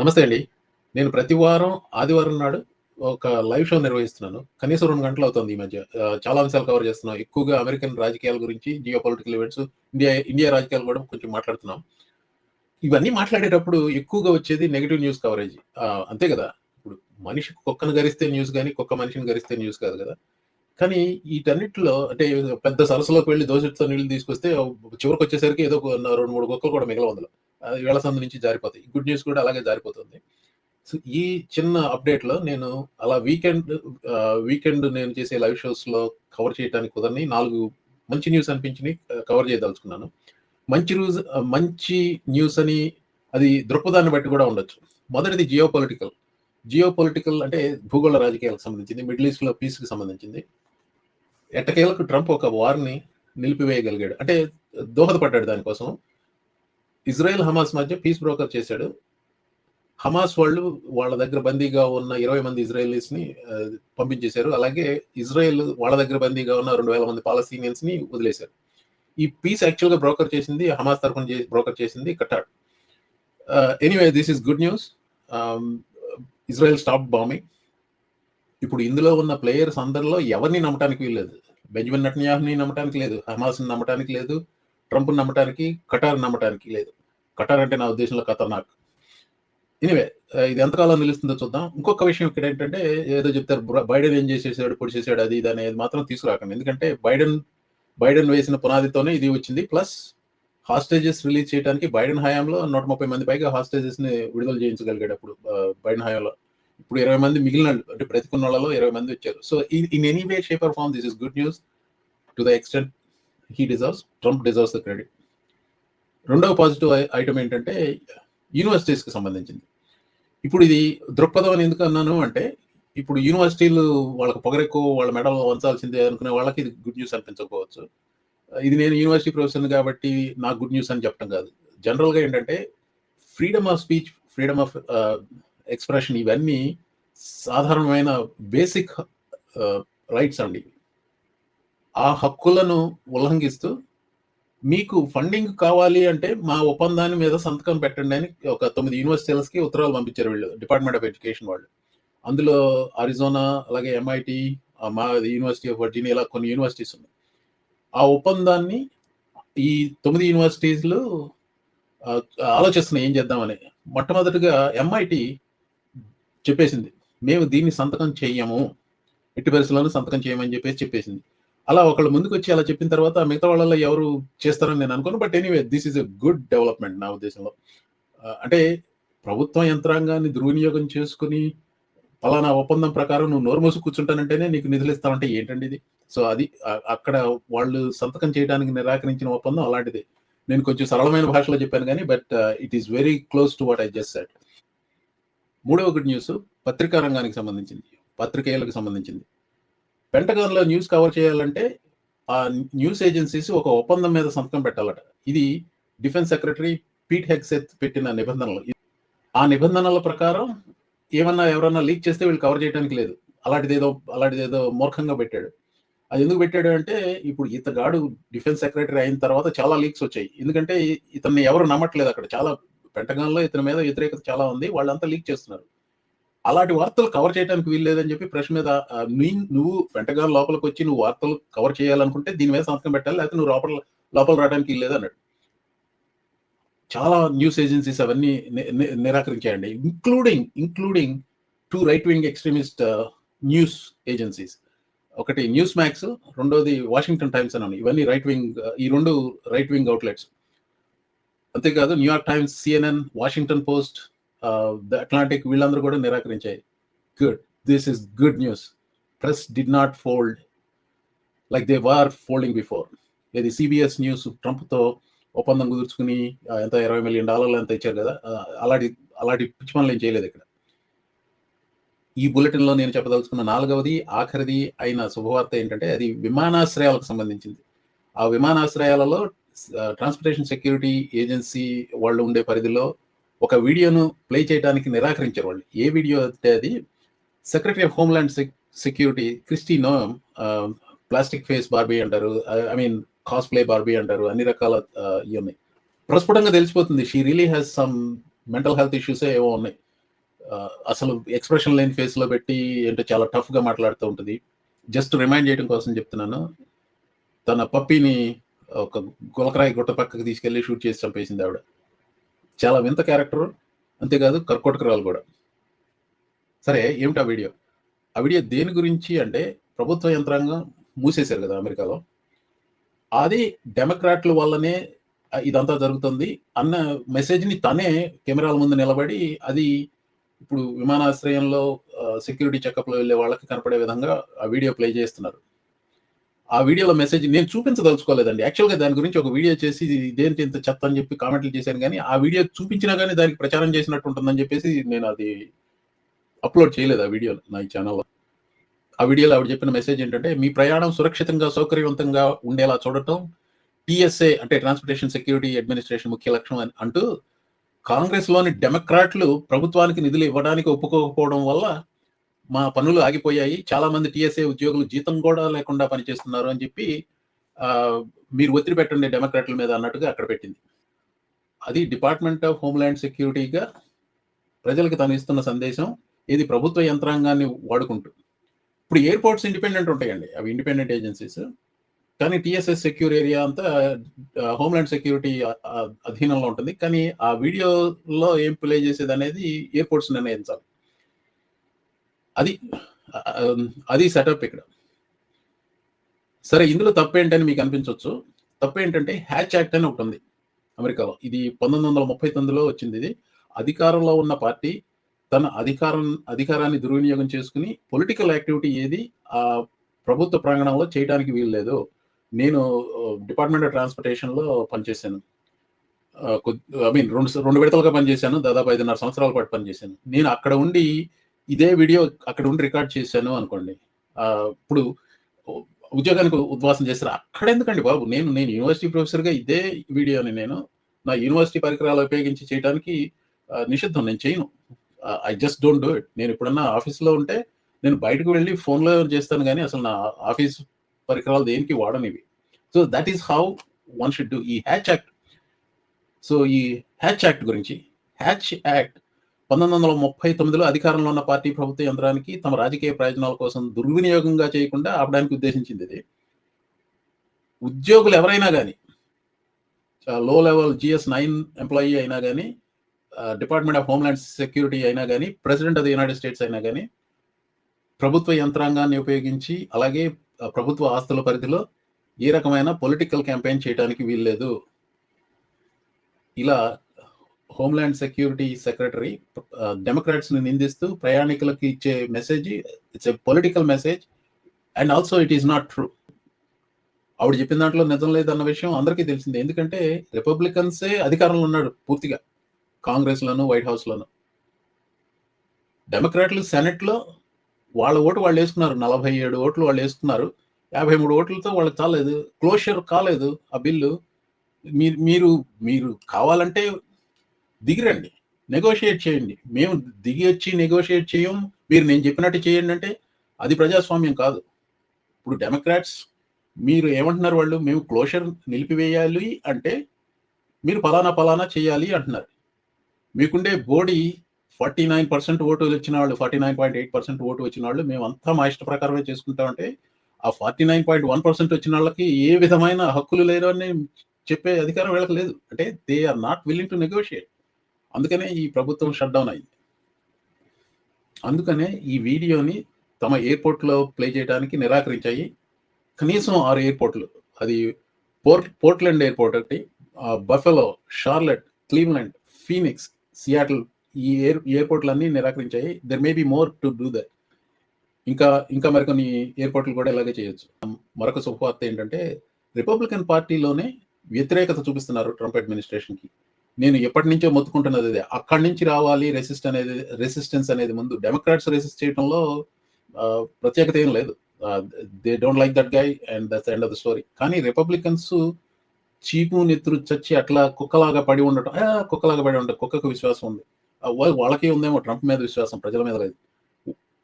నమస్తే అండి. నేను ప్రతి వారం ఆదివారం నాడు ఒక లైవ్ షో నిర్వహిస్తున్నాను. కనీసం రెండు గంటలు అవుతుంది ఈ మధ్య. చాలా అంశాలు కవర్ చేస్తున్నాం. ఎక్కువగా అమెరికన్ రాజకీయాల గురించి, geo political events, India India రాజకీయాలు కూడా కొంచెం మాట్లాడుతున్నాం. ఇవన్నీ మాట్లాడేటప్పుడు ఎక్కువగా వచ్చేది నెగిటివ్ న్యూస్ కవరేజ్. అంతే కదా! ఇప్పుడు మనిషి కుక్కను గరిస్తే న్యూస్ కానీ కుక్క మనిషిని గరిస్తే న్యూస్ కాదు కదా! కానీ వీటన్నిటిలో అంటే పెద్ద సరస్సులోకి వెళ్ళి దోశతో నీళ్ళు తీసుకొస్తే చివరికి వచ్చేసరికి ఏదో ఒక 2, 3 కుక్కలు కూడా మిగలవు అందులో. అది వేళ సందు నుంచి జారిపోతాయి. గుడ్ న్యూస్ కూడా అలాగే జారిపోతుంది. సో, ఈ చిన్న అప్డేట్‌లో నేను అలా వీకెండ్ వీకెండ్ నేను చేసే లైవ్ షోస్‌లో కవర్ చేయడానికి కుదరని నాలుగు మంచి న్యూస్ అనిపించినవి కవర్ చేయదలుచుకున్నాను. మంచి రూజ్ మంచి న్యూస్ అని అది దృక్పథాన్ని బట్టి కూడా ఉండొచ్చు. మొదటిది జియో పొలిటికల్. జియో పొలిటికల్ అంటే భూగోళ రాజకీయాలకు సంబంధించింది. మిడిల్ ఈస్ట్‌లో పీస్‌కి సంబంధించింది. ఎట్టకేలకు ట్రంప్ ఒక వార్‌ని నిలిపివేయగలిగాడు. అంటే దోహదపడ్డాడు దానికోసం. ఇజ్రాయెల్, హమాస్ మధ్య పీస్ బ్రోకర్ చేశాడు. హమాస్ వాళ్ళు వాళ్ళ దగ్గర బందీగా ఉన్న 20 మంది ఇజ్రాయెలీస్‌ని పంపించేశారు. అలాగే ఇజ్రాయెల్ వాళ్ళ దగ్గర బందీగా ఉన్న 2000 మంది పాలస్తీనియన్స్‌ని వదిలేశారు. ఈ పీస్ యాక్చువల్‌గా బ్రోకర్ చేసింది హమాస్ తరఫున బ్రోకర్ చేసింది Qatar. Anyway this is good news. Israel stop bombing. ఇప్పుడు ఇందులో ఉన్న ప్లేయర్స్ అందరిలో ఎవరిని నమ్మటానికి వీల్లేదు. బెంజమిన్ నెటన్యాహుని నమ్మటానికి లేదు. హమాస్‌ని నమ్మటానికి లేదు. ట్రంప్‌ని నమ్మటానికి, కటార్ నమ్మటానికి లేదు. కట్టారంటే అంటే నా ఉద్దేశంలో ఖతర్నాక్. ఎనీవే ఇది ఎంతకాలం నిలుస్తుందో చూద్దాం. ఇంకొక విషయం ఇక్కడ ఏంటంటే ఏదో చెప్తారు బైడెన్ ఏం చేసేసాడు, పొడిచేసాడు అది ఇది అనేది మాత్రం తీసుకురాకండి. ఎందుకంటే బైడెన్ బైడెన్ వేసిన పునాదితోనే ఇది వచ్చింది. ప్లస్ హాస్టేజెస్ రిలీజ్ చేయడానికి బైడెన్ హయాంలో 130 మంది పైగా హాస్టేజెస్‌ని విడుదల చేయించగలిగాడు అప్పుడు బైడెన్ హయాంలో. ఇప్పుడు 20 మంది మిగిలిన అంటే బ్రతికున్నోళ్ళలో 20 మంది వచ్చారు. So, in in any way, shape or form this is good news to the extent he deserves. Trump deserves the credit. రెండవ పాజిటివ్ ఐటమ్ ఏంటంటే యూనివర్సిటీస్‌కి సంబంధించింది. ఇప్పుడు ఇది దృక్పథం అని ఎందుకు అన్నాను అంటే ఇప్పుడు యూనివర్సిటీలు వాళ్ళకి పొగరెక్కువ వాళ్ళ మెడల్ వంచాల్సిందే అనుకునే వాళ్ళకి ఇది గుడ్ న్యూస్ అనిపించకపోవచ్చు. ఇది నేను యూనివర్సిటీ ప్రొఫెసర్‌ని కాబట్టి నాకు గుడ్ న్యూస్ అని చెప్పడం కాదు. జనరల్‌గా ఏంటంటే freedom of speech, freedom of expression ఇవన్నీ సాధారణమైన బేసిక్ రైట్స్ uh, అండి. ఆ హక్కులను ఉల్లంఘిస్తూ మీకు ఫండింగ్ కావాలి అంటే మా ఒప్పందాన్ని మీద సంతకం పెట్టండి అని ఒక తొమ్మిది యూనివర్సిటీలకి ఉత్తరాలు పంపించారు వీళ్ళు డిపార్ట్మెంట్ ఆఫ్ ఎడ్యుకేషన్ వాళ్ళు. అందులో అరిజోనా అలాగే ఎంఐటి మా యూనివర్సిటీ ఆఫ్ వర్జీనియా ఇలా కొన్ని యూనివర్సిటీస్ ఉన్నాయి. ఆ ఒప్పందాన్ని ఈ తొమ్మిది యూనివర్సిటీస్‌లు ఆలోచిస్తున్నాయి ఏం చేద్దామని. మొట్టమొదటిగా ఎంఐటి చెప్పేసింది. మేము దీన్ని సంతకం చెయ్యము. ఎట్టి పరిస్థితుల్లోనూ సంతకం చేయమని చెప్పేసి చెప్పేసింది. అలా ఒకళ్ళు ముందుకొచ్చి అలా చెప్పిన తర్వాత మిగతా వాళ్ళలో ఎవరు చేస్తారని నేను అనుకోను. But anyway this is a good development నా ఉద్దేశంలో. అంటే ప్రభుత్వ యంత్రాంగాన్ని దుర్వినియోగం చేసుకుని పలానా ఒప్పందం ప్రకారం నువ్వు నోరు మూసి కూర్చుంటానంటేనే నీకు నిధులు ఇస్తామంటే ఏంటండి ఇది? సో, అది అక్కడ వాళ్ళు సంతకం చేయడానికి నిరాకరించిన ఒప్పందం అలాంటిది నేను కొంచెం సరళమైన భాషలో చెప్పాను కానీ but it is very close to what I just said మూడవ గుడ్ న్యూస్ పత్రికా రంగానికి సంబంధించింది. పత్రికేయులకు సంబంధించింది. పెంటగాన్‌లో న్యూస్ కవర్ చేయాలంటే ఆ న్యూస్ ఏజెన్సీస్ ఒక ఒప్పందం మీద సంతకం పెట్టాలట. ఇది డిఫెన్స్ సెక్రటరీ పీట్ హెగ్సెత్ పెట్టిన నిబంధనలు. ఆ నిబంధనల ప్రకారం ఏమన్నా ఎవరన్నా లీక్ చేస్తే వీళ్ళు కవర్ చేయడానికి లేదు. అలాంటిదేదో అలాంటిదేదో మూర్ఖంగా పెట్టాడు. అది ఎందుకు పెట్టాడు అంటే ఇప్పుడు ఇతగాడు డిఫెన్స్ సెక్రటరీ అయిన తర్వాత చాలా లీక్స్ వచ్చాయి. ఎందుకంటే ఇతన్ని ఎవరు నమ్మట్లేదు అక్కడ. చాలా పెంటగాన్‌లో ఇతని మీద వ్యతిరేకత చాలా ఉంది. వాళ్ళంతా లీక్ చేస్తున్నారు. అలాంటి వార్తలు కవర్ చేయడానికి వీల్లేదని చెప్పి ప్రెస్ మీద ఆహ్, నీ నువ్వు పెంటగాన్ లోపలికొచ్చి నువ్వు వార్తలు కవర్ చేయాలనుకుంటే దీని మీద సంతకం పెట్టాలి. లేకపోతే నువ్వు లోపల లోపల రావడానికి వీల్లేదు అన్నాడు. చాలా న్యూస్ ఏజెన్సీస్ అవన్నీ నిరాకరించాయండి. Including, including two right wing extremist news agencies. ఒకటి న్యూస్ మ్యాక్స్, రెండోది వాషింగ్టన్ టైమ్స్ అని ఉన్నాయి. ఇవన్నీ రైట్ వింగ్ ఈ రెండు రైట్ వింగ్ అవుట్‌లెట్స్. అంతేకాదు New York Times, CNN Washington Post, the Atlantic వీళ్ళందరూ కూడా నిరాకరించాయి. Good. This is good news. Press did not fold like they were folding before. ఇది సిబిఎస్ న్యూస్ ట్రంప్‌తో ఒప్పందం కుదుర్చుకుని ఎంత ఇరవై మిలియన్ డాలర్లు ఎంత ఇచ్చారు కదా! అలాంటి అలాంటి పిచ్చి పనులు ఏం చేయలేదు ఇక్కడ. ఈ బులెటిన్‌లో నేను చెప్పదలుచుకున్న నాలుగవది, ఆఖరిది అయిన శుభవార్త ఏంటంటే అది విమానాశ్రయాలకు సంబంధించింది. ఆ విమానాశ్రయాలలో ట్రాన్స్‌పోర్టేషన్ సెక్యూరిటీ ఏజెన్సీ వాళ్ళు ఉండే పరిధిలో ఒక వీడియోను ప్లే చేయడానికి నిరాకరించారు వాళ్ళు. ఏ వీడియో అంటే అది secretary of homeland security Kristi plastic face Barbie అంటారు. ఐ మీన్ కాస్‌ప్లే బార్బీ అంటారు. అన్ని రకాల ఇవి ఉన్నాయి ప్రస్ఫుటంగా తెలిసిపోతుంది. She really has some mental health ఇష్యూసే ఏవో ఉన్నాయి. అసలు ఎక్స్‌ప్రెషన్ లేని ఫేస్‌లో పెట్టి ఏంటో చాలా టఫ్‌గా మాట్లాడుతూ ఉంటుంది జస్ట్ రిమైండ్ చేయడం కోసం చెప్తున్నాను. తన పప్పీని ఒక గులకరాయి గుట్ట పక్కకి తీసుకెళ్ళి షూట్ చేసి చంపేసింది ఆవిడ. చాలా వింత క్యారెక్టర్. అంతేకాదు కర్కోటకురాలు కూడా సరే ఏమిటి ఆ వీడియో? ఆ వీడియో దేని గురించి అంటే ప్రభుత్వ యంత్రాంగం మూసేశారు కదా అమెరికాలో. అది డెమోక్రాట్‌ల వల్లనే ఇదంతా జరుగుతుంది అన్న మెసేజ్‌ని తనే కెమెరాల ముందు నిలబడి అది ఇప్పుడు విమానాశ్రయంలో సెక్యూరిటీ చెకప్‌లో వెళ్ళే వాళ్ళకి కనపడే విధంగా ఆ వీడియో ప్లే చేస్తున్నారు. ఆ వీడియోలో మెసేజ్ నేను చూపించదలుచుకోలేదండి. యాక్చువల్‌గా దాని గురించి ఒక వీడియో చేసి ఇదేంటి ఇంత చెత్త అని చెప్పి కామెంట్‌లు చేశాను కానీ ఆ వీడియో చూపించినా కానీ దానికి ప్రచారం చేసినట్టు ఉంటుందని చెప్పేసి నేను అది అప్‌లోడ్ చేయలేదు ఆ వీడియో నా ఈ ఛానల్లో ఆ వీడియోలో ఆవిడ చెప్పిన మెసేజ్ ఏంటంటే, మీ ప్రయాణం సురక్షితంగా, సౌకర్యవంతంగా ఉండేలా చూడటం టీఎస్ఏ అంటే ట్రాన్స్‌పోర్టేషన్ సెక్యూరిటీ అడ్మినిస్ట్రేషన్ ముఖ్య లక్ష్యం అని అంటూ కాంగ్రెస్‌లోని డెమోక్రాట్‌లు ప్రభుత్వానికి నిధులు ఇవ్వడానికి ఒప్పుకోకపోవడం వల్ల మా పనులు ఆగిపోయాయి. చాలా మంది టీఎస్ఏ ఉద్యోగులు జీతం కూడా లేకుండా పనిచేస్తున్నారు అని చెప్పి మీరు ఒత్తిడి పెట్టండి డెమోక్రాట్‌ల మీద అన్నట్టుగా అక్కడ పెట్టింది. అది డిపార్ట్మెంట్ ఆఫ్ హోమ్‌లాండ్ సెక్యూరిటీగా ప్రజలకు తను ఇస్తున్న సందేశం. ఇది ప్రభుత్వ యంత్రాంగాన్ని వాడుకుంటూ. ఇప్పుడు ఎయిర్‌పోర్ట్స్ ఇండిపెండెంట్ ఉంటాయండి. అవి ఇండిపెండెంట్ ఏజెన్సీస్. కానీ టీఎస్ఎస్ సెక్యూర్ ఏరియా అంతా ఆహ్, హోమ్‌లాండ్ సెక్యూరిటీ అధీనంలో ఉంటుంది. కానీ ఆ వీడియోలో ఏం ప్లే చేసేది అనేది ఎయిర్‌పోర్ట్స్ నిర్ణయించాలి. అది అది సెటప్ ఇక్కడ. సరే ఇందులో తప్పేంటని మీకు అనిపించవచ్చు తప్పేంటంటే హ్యాచ్ యాక్ట్ అని ఒకటి ఉంది అమెరికాలో. ఇది పంతొమ్మిది వందల ముప్పై తొమ్మిదిలో వచ్చింది ఇది అధికారంలో ఉన్న పార్టీ తన అధికారం అధికారాన్ని దుర్వినియోగం చేసుకుని పొలిటికల్ యాక్టివిటీ ఏది ఆ ప్రభుత్వ ప్రాంగణంలో చేయటానికి వీల్లేదు. నేను డిపార్ట్మెంట్ ఆఫ్ ట్రాన్స్‌పోర్టేషన్‌లో పనిచేశాను. ఐ మీన్ రెండు రెండు విడతలుగా పనిచేశాను. దాదాపు 5.5 సంవత్సరాల పాటు పనిచేశాను. నేను అక్కడ ఉండి ఇదే వీడియో అక్కడ ఉండి రికార్డ్ చేశాను అనుకోండి. ఇప్పుడు ఉద్యోగానికి ఉద్వాసం చేస్తారు. అక్కడెందుకండి బాబు! నేను నేను యూనివర్సిటీ ప్రొఫెసర్‌గా ఇదే వీడియోని నేను నా యూనివర్సిటీ పరికరాలు ఉపయోగించి చేయటానికి నిషిద్ధం. నేను చేయను. I just don't do it. నేను ఎప్పుడన్నా ఆఫీస్‌లో ఉంటే నేను బయటకు వెళ్ళి ఫోన్‌లో చేస్తాను కానీ అసలు నా ఆఫీస్ పరికరాలు దేనికి వాడనివి. So that is how one should do. ఈ హ్యాచ్ యాక్ట్ సో ఈ హ్యాచ్ యాక్ట్ గురించి హ్యాచ్ యాక్ట్ 1939లో అధికారంలో ఉన్న పార్టీ ప్రభుత్వ యంత్రానికి తమ రాజకీయ ప్రయోజనాల కోసం దుర్వినియోగంగా చేయకుండా ఆపడానికి ఉద్దేశించిందిది. ఉద్యోగులు ఎవరైనా కానీ లో లెవెల్ జిఎస్ నైన్ ఎంప్లాయీ అయినా కానీ డిపార్ట్మెంట్ ఆఫ్ హోమ్‌లాండ్ సెక్యూరిటీ అయినా కానీ president of the United States అయినా కానీ ప్రభుత్వ యంత్రాంగాన్ని ఉపయోగించి అలాగే ప్రభుత్వ ఆస్తుల పరిధిలో ఏ రకమైన పొలిటికల్ క్యాంపెయిన్ చేయడానికి వీల్లేదు. ఇలా హోమ్‌లాండ్ సెక్యూరిటీ సెక్రటరీ డెమోక్రాట్స్‌ని నిందిస్తూ ప్రయాణికులకు ఇచ్చే message it's a political message and also it is not true. ఆవిడ చెప్పిన దాంట్లో నిజం లేదన్న విషయం అందరికీ తెలిసిందే. ఎందుకంటే రిపబ్లికన్సే అధికారంలో ఉన్నాడు పూర్తిగా. కాంగ్రెస్‌లోను, వైట్ హౌస్‌లోను. డెమోక్రాట్‌లు సెనెట్‌లో వాళ్ళ ఓటు వాళ్ళేసుకున్నారు. 47 ఓట్లు వాళ్ళు వేసుకున్నారు యాభై మూడు ఓట్లతో వాళ్ళకి చాలేదు క్లోషర్ కాలేదు ఆ బిల్లు. మీరు మీరు మీరు కావాలంటే దిగిరండి. నెగోషియేట్ చేయండి. మేము దిగి వచ్చి నెగోషియేట్ చేయం. మీరు నేను చెప్పినట్టు చేయండి అంటే అది ప్రజాస్వామ్యం కాదు. ఇప్పుడు డెమోక్రాట్స్ మీరు ఏమంటున్నారు వాళ్ళు మేము క్లోషర్ నిలిపివేయాలి అంటే మీరు పలానా పలానా చేయాలి అంటున్నారు. మీకుండే బోడీ ఫార్టీ నైన్ పర్సెంట్ ఓటు వచ్చిన వాళ్ళు 49.8% ఓటు వచ్చిన వాళ్ళు మేమంతా మా ఇష్ట ప్రకారమే చేసుకుంటామంటే ఆ 49.1% వచ్చిన వాళ్ళకి ఏ విధమైన హక్కులు లేరు అని చెప్పే అధికారం వీళ్ళకి లేదు. అంటే they are not willing to negotiate. అందుకనే ఈ ప్రభుత్వం షట్ డౌన్ అయింది. అందుకనే ఈ వీడియోని తమ ఎయిర్‌పోర్ట్‌లో ప్లే చేయడానికి నిరాకరించాయి. కనీసం ఆరు ఎయిర్‌పోర్ట్‌లు. అది పోర్ట్ పోర్ట్‌లాండ్ ఎయిర్‌పోర్ట్ ఒకటి, Buffalo, Charlotte, Cleveland, Phoenix, Seattle ఈ ఎయిర్ ఎయిర్‌పోర్ట్‌లన్నీ నిరాకరించాయి. There may be more to do that. ఇంకా ఇంకా మరికొన్ని ఎయిర్‌పోర్ట్‌లు కూడా ఇలాగే చేయొచ్చు. మరొక శుభవార్త ఏంటంటే రిపబ్లికన్ పార్టీలోనే వ్యతిరేకత చూపిస్తున్నారు ట్రంప్ అడ్మినిస్ట్రేషన్‌కి. నేను ఎప్పటి నుంచో మొత్తుకుంటున్నది అదే. అక్కడి నుంచి రావాలి రెసిస్ట్ అనేది రెసిస్టెన్స్ అనేది ముందు డెమోక్రాట్స్ రెసిస్ట్ చేయటంలో ప్రత్యేకత ఏం లేదు. They don't like that guy and that's end of the story. కానీ రిపబ్లికన్స్ చీకు నెత్తురు చచ్చి అట్లా కుక్కలాగా పడి ఉండటం కుక్కలాగా పడి ఉండటం. కుక్కకు విశ్వాసం ఉంది. ఆహ్, వాళ్ళకి ఉందేమో ట్రంప్ మీద విశ్వాసం ప్రజల మీద లేదు.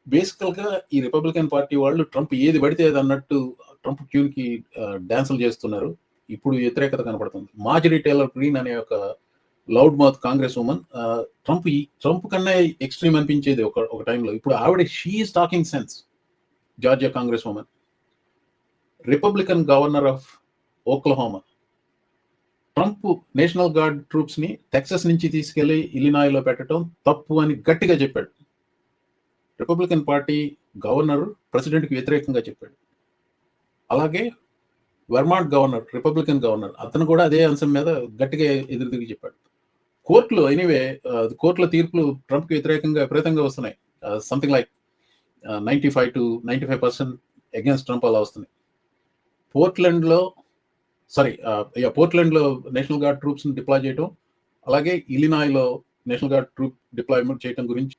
బేసికల్‌గా ఈ రిపబ్లికన్ పార్టీ వాళ్ళు ట్రంప్ ఏది పడితే అది అన్నట్టు ట్రంప్ ట్యూన్‌కి డ్యాన్సులు డాన్సులు చేస్తున్నారు. ఇప్పుడు వ్యతిరేకత కనపడుతుంది. మార్జరీ టైలర్ గ్రీన్ అనే ఒక loud mouth congress women Trump ఈ ట్రంప్ కన్నా ఎక్స్ట్రీమ్ అనిపించేది ఒక ఒక టైంలో ఇప్పుడు ఆవిడ she is talking sense Georgia congress women Republican governor of Oklahoma Trump National Guard ట్రూప్స్ని Texas నుంచి తీసుకెళ్ళి ఇలినాయ్లో పెట్టడం తప్పు అని గట్టిగా చెప్పాడు. రిపబ్లికన్ పార్టీ గవర్నర్ ప్రెసిడెంట్కి వ్యతిరేకంగా చెప్పాడు. అలాగే వెర్మాంట్ గవర్నర్ రిపబ్లికన్ గవర్నర్ అతను కూడా అదే అంశం మీద గట్టిగా ఎదురు చెప్పాడు. కోర్టులు ఎనీవే కోర్టుల తీర్పులు ట్రంప్కి వ్యతిరేకంగా విపరీతంగా వస్తున్నాయి. Something like ninety five to ninety five percent against Trump అలా వస్తున్నాయి. పోర్ట్లాండ్లో సారీ పోర్ట్లాండ్లో నేషనల్ గార్డ్ ట్రూప్స్ని డిప్లాయ్ చేయడం అలాగే ఇలినాయ్లో నేషనల్ గార్డ్ ట్రూప్ డిప్లాయ్మెంట్ చేయడం గురించి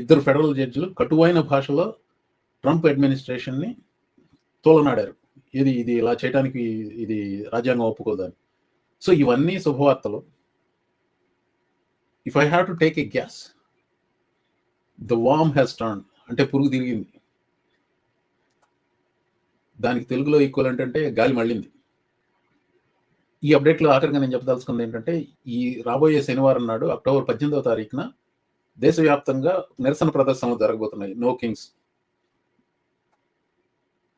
ఇద్దరు ఫెడరల్ జడ్జిలు కటువైన భాషలో ట్రంప్ అడ్మినిస్ట్రేషన్ని తోలనాడారు. ఇది ఇది ఇలా చేయడానికి ఇది రాజ్యాంగం ఒప్పుకోదని సో ఇవన్నీ శుభవార్తలు. If I have to take a guess the worm has turn అంటే పురుగు తిరిగింది. దానికి తెలుగులో ఈక్వల్ ఏంటంటే గాలి మళ్ళింది. ఈ అప్డేట్లో ఆఖరిగా నేను చెప్పదలుచుకుంది ఏంటంటే ఈ రాబోయే శనివారం నాడు అక్టోబర్ పద్దెనిమిదవ తారీఖున దేశవ్యాప్తంగా నిరసన ప్రదర్శనలు జరగబోతున్నాయి. No kings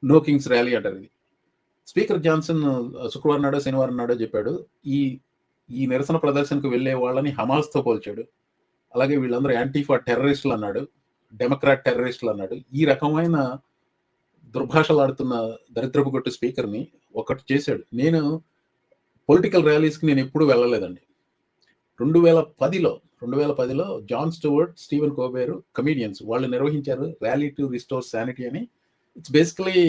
no kings rally అంటారు ఇది. స్పీకర్ జాన్సన్ శుక్రవారం నాడో శనివారం నాడో చెప్పాడు ఈ ఈ నిరసన ప్రదర్శనకు వెళ్ళే వాళ్ళని హమాస్తో పోల్చాడు. అలాగే వీళ్ళందరూ యాంటీఫా టెర్రరిస్టులు అన్నాడు డెమోక్రాట్ టెర్రరిస్టులు అన్నాడు. ఈ రకమైన దుర్భాషలాడుతున్న దరిద్రపు కొట్టు స్పీకర్ని ఒకటి చేశాడు. నేను పొలిటికల్ ర్యాలీస్కి నేను ఎప్పుడూ వెళ్ళలేదండి. రెండు వేల పదిలో రెండు వేల పదిలో John Stewart Steven Colbert comedians వాళ్ళు నిర్వహించారు ర్యాలీ టు రిస్టోర్ శానిటీ అని. ఇట్స్ బేసికలీ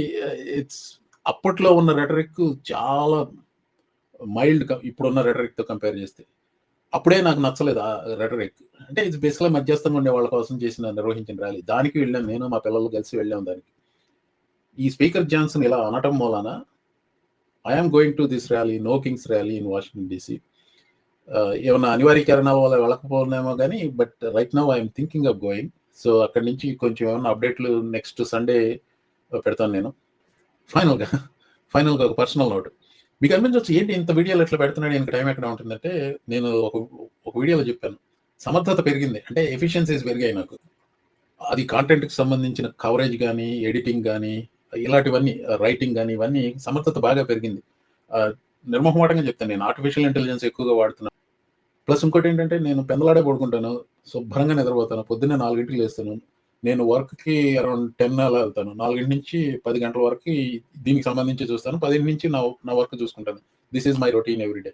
ఇట్స్ అప్పట్లో ఉన్న రెటరిక్ చాలా మైల్డ్ ఇప్పుడున్న రెటరిక్తో కంపేర్ చేస్తే. అప్పుడే నాకు నచ్చలేదు ఆ రెటరిక్ అంటే ఇది బేసిక్గా మధ్యస్థంగా ఉండే వాళ్ళ కోసం చేసిన నిర్వహించిన ర్యాలీ దానికి వెళ్ళాం నేను మా పిల్లలు కలిసి వెళ్ళాం దానికి. ఈ స్పీకర్ జాన్సన్ ఇలా అనటం మూలాన I'm going to this rally no kings rally in Washington DC ఏమన్నా అనివార్య కారణాల వల్ల వెళ్ళకపోనేమో కానీ but right now I'm thinking of going so అక్కడి నుంచి కొంచెం ఏమన్నా అప్డేట్లు నెక్స్ట్ సండే పెడతాను నేను. ఫైనల్గా ఫైనల్గా ఒక పర్సనల్ నోట్ మీకు అనిపించవచ్చు ఏంటి ఇంత వీడియోలు ఎట్లా పెడుతున్నాడు ఇంకా టైం ఎక్కడ ఉంటుందంటే నేను ఒక ఒక వీడియోలో చెప్పాను. సమర్థత పెరిగింది అంటే ఎఫిషియన్సీస్ పెరిగాయి నాకు. అది కాంటెంట్కి సంబంధించిన కవరేజ్ కానీ ఎడిటింగ్ కానీ ఇలాంటివన్నీ రైటింగ్ కానీ ఇవన్నీ సమర్థత బాగా పెరిగింది. నిర్మోహమాటంగా చెప్తాను నేను ఆర్టిఫిషియల్ ఇంటెలిజెన్స్ ఎక్కువగా వాడుతున్నాను ప్లస్ ఇంకోటి ఏంటంటే నేను పెందలాడే పడుకుంటాను శుభ్రంగా నిద్రపోతాను పొద్దున్నే నాలుగింటికి లేస్తాను నేను వర్క్కి అరౌండ్ టెన్ అలా వెళ్తాను. నాలుగింటి నుంచి పది గంటల వరకు దీనికి సంబంధించి చూస్తాను. పది నుంచి నా నా వర్క్ చూసుకుంటాను. This is my routine everyday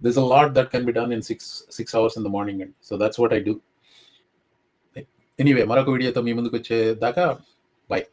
this a lot that can be done in six six hours in the morning and so that's what I do anyway మరొక వీడియోతో మీ ముందుకు వచ్చే దాకా బాయ్